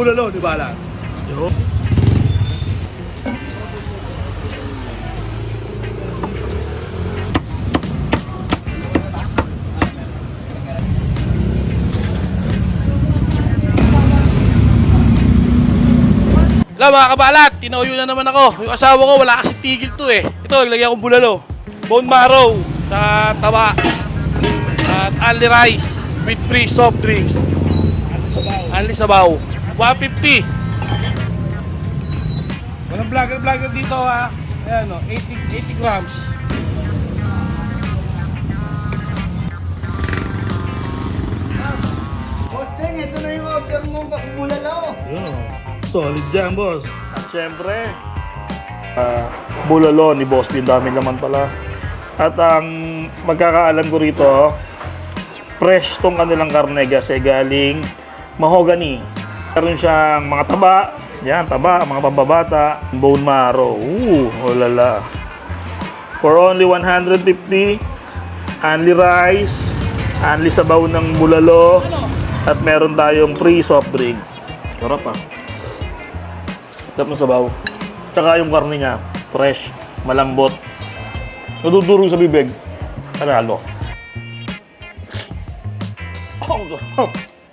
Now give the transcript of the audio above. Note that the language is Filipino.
bulalo, di ba lang? Yo. Hello mga kabalat, tinauyo na naman ako. Yung asawa ko wala kasi tigil to eh. Ito, naglagay akong bulalo. Bone marrow sa taba. At only rice with free soft drinks. Only sabaw. 150. Walang vlogger-vlogger dito ha. Ayan o, 80, 80 grams. Bossing, ito na yung order mo, bulalo. Yo. Solid dyan, boss. At syempre, ah, bulalo ni Boss Bin. Dami naman pala. At ang magkakaalam ko rito, fresh tong kanilang karne kasi galing mahogany. Meron siyang mga taba, yan, taba, mga pambabata, bone marrow. Ooh, olala. For only 150, only rice, only sabaw ng bulalo, at meron tayong free soft drink. Sarap ah. Sarap ng sabaw. Tsaka yung karne niya, fresh, malambot. Nadudurog sa bibig. Panalo. Oh,